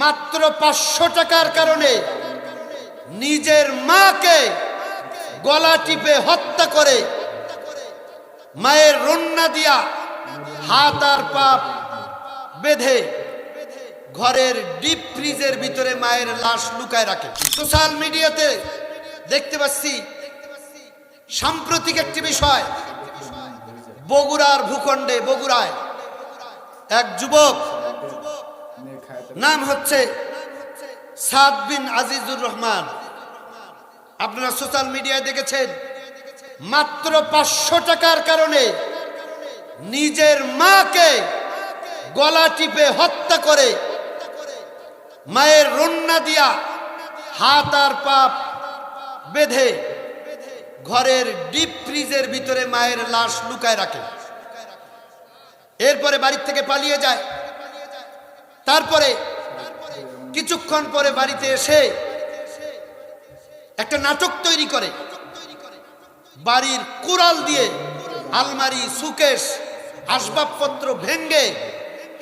মাত্র পাঁচশো টাকার কারণে নিজের মাকে গলা টিপে হত্যা করে মায়ের রন্না দিয়া হাত আর পাপ বেঁধে ঘরের ডিপ ফ্রিজের ভিতরে মায়ের লাশ লুকায় রাখে। সোশ্যাল মিডিয়াতে দেখতে পাচ্ছি, সাম্প্রতিক একটি বিষয়, বগুড়ার ভূখণ্ডে, বগুড়ায় এক যুবক নাম হচ্ছে সাদ বিন আজিজুর রহমান। আপনারা সোশ্যাল মিডিয়ায় দেখেছেন, মাত্র পাঁচশো টাকার কারণে নিজের মাকে গলা টিপে হত্যা করে মায়ের রন্না দিয়া হাত আর পাপ বেঁধে ঘরের ডিপ ফ্রিজের ভিতরে মায়ের লাশ লুকায় রাখে। এরপরে বাড়ির থেকে পালিয়ে যায়। তারপরে কিছুক্ষণ পরে বাড়িতে এসে একটা নাটক তৈরি করে। বাড়ির কুড়াল দিয়ে আলমারি, সুকেশ, আসবাবপত্র ভেঙ্গে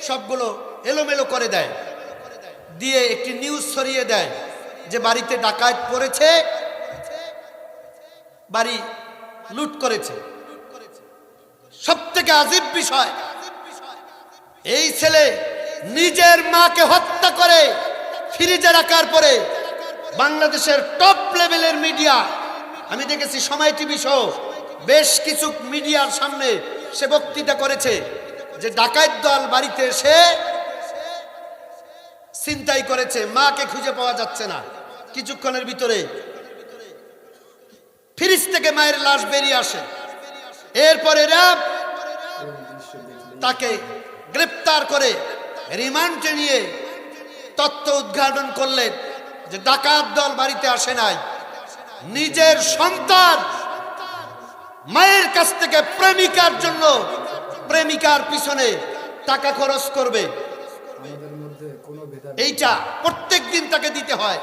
সবগুলো এলোমেলো করে দেয়। দিয়ে একটি নিউজ ছড়িয়ে দেয় যে বাড়িতে ডাকাত পড়েছে, বাড়ি লুট করেছে। সব থেকে আজীব বিষয়, এই ছেলে নিজের মাকে হত্যা করে ফ্রিজে রাখার পরে বাংলাদেশের টপ লেভেলের মিডিয়া, আমি দেখেছি সময় টিভি শো বেশ কিছু মিডিয়ার সামনে সে বক্তৃতা করেছে যে ডাকাত দল বাড়িতে এসে চিন্তাই করেছে, মাকে খুঁজে পাওয়া যাচ্ছে না। কিছুক্ষণের ভিতরে ফ্রিজ থেকে মায়ের লাশ বেরিয়ে আসে। এরপরে র্যাব তাকে গ্রেপ্তার করে রিমান্ডে নিয়ে তত্ত্ব উদ্ঘাটন করলেন যে ডাকাত দল বাড়িতে আসে নাই। নিজের সন্তান মায়ের কাছ থেকে প্রেমিকার জন্য প্রেমিকার পিছনে টাকা খরচ করবে। এইটা প্রত্যেক দিন তাকে দিতে হয়।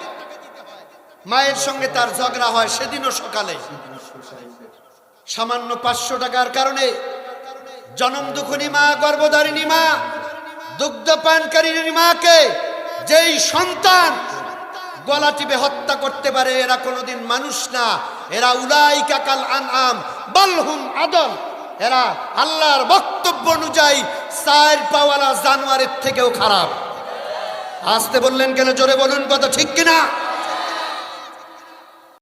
মায়ের সঙ্গে তার ঝগড়া হয় সেদিনও সকালে। সামান্য পাঁচশো টাকার কারণে জনম দুখুনি মা, গর্ভধারিণী মা দুগ্ধ পানকারিণী মাকে যেই সন্তান গলা টিপে হত্যা করতে পারে, এরা কোনোদিন মানুষ না। এরা উলাই কাকাল আন আম বালহুম আদল এরা আল্লাহর বক্তব্য অনুযায়ী চার পাওয়ালা জানোয়ারের থেকেও খারাপ। আসতে বললেন কেন? জোরে বলুন, কথা ঠিক কিনা?